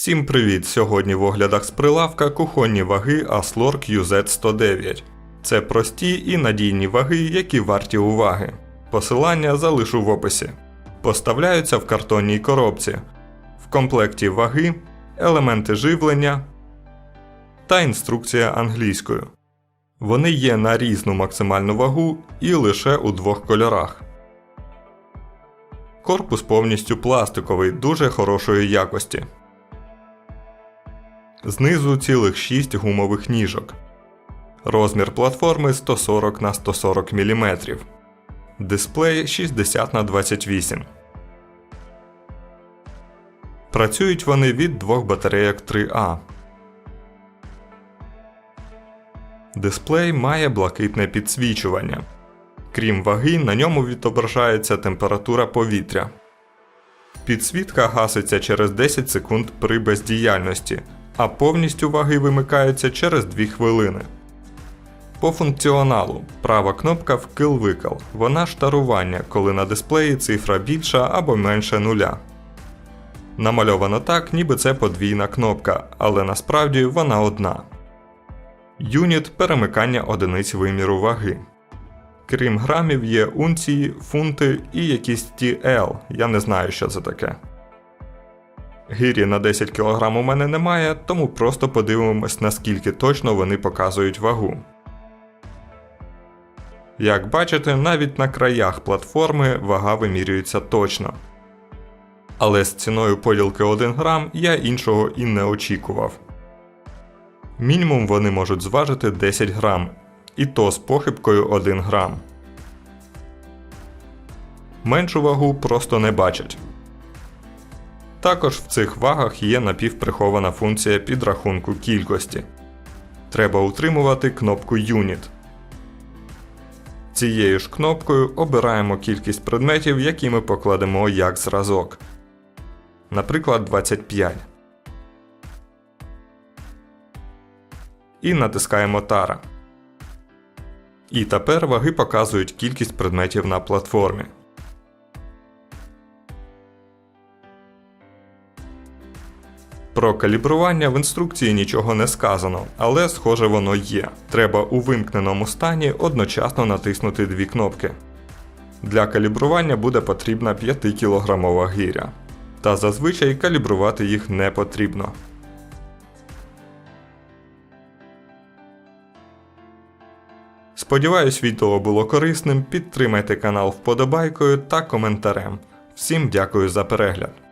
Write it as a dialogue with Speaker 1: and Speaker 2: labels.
Speaker 1: Всім привіт! Сьогодні в оглядах з прилавка кухонні ваги Aslork UZ109. Це прості і надійні ваги, які варті уваги. Посилання залишу в описі. Поставляються в картонній коробці. В комплекті ваги, елементи живлення та інструкція англійською. Вони є на різну максимальну вагу і лише у двох кольорах. Корпус повністю пластиковий, дуже хорошої якості. Знизу цілих 6 гумових ніжок. Розмір платформи 140 на 140 мм. Дисплей 60 на 28 Працюють вони від двох батарейок 3А. Дисплей має блакитне підсвічування. Крім ваги, на ньому відображається температура повітря. Підсвітка гаситься через 10 секунд при бездіяльності, а повністю ваги вимикаються через 2 хвилини. По функціоналу права кнопка вкил-викил. Вона штарування, коли на дисплеї цифра більша або менше нуля. Намальовано так, ніби це подвійна кнопка, але насправді вона одна. Юніт перемикання одиниць виміру ваги. Крім грамів, є унції, фунти і якісь TL, я не знаю, що це таке. Гирі на 10 кг у мене немає, тому просто подивимось, наскільки точно вони показують вагу. Як бачите, навіть на краях платформи вага вимірюється точно. Але з ціною поділки 1 грам я іншого і не очікував. Мінімум вони можуть зважити 10 грам, і то з похибкою 1 грам. Меншу вагу просто не бачать. Також в цих вагах є напівприхована функція підрахунку кількості. Треба утримувати кнопку Unit. Цією ж кнопкою обираємо кількість предметів, які ми покладемо як зразок. Наприклад, 25. І натискаємо Тара. І тепер ваги показують кількість предметів на платформі. Про калібрування в інструкції нічого не сказано, але схоже воно є. Треба у вимкненому стані одночасно натиснути дві кнопки. Для калібрування буде потрібна 5-кілограмова гиря. Та зазвичай калібрувати їх не потрібно. Сподіваюсь, відео було корисним. Підтримайте канал вподобайкою та коментарем. Всім дякую за перегляд.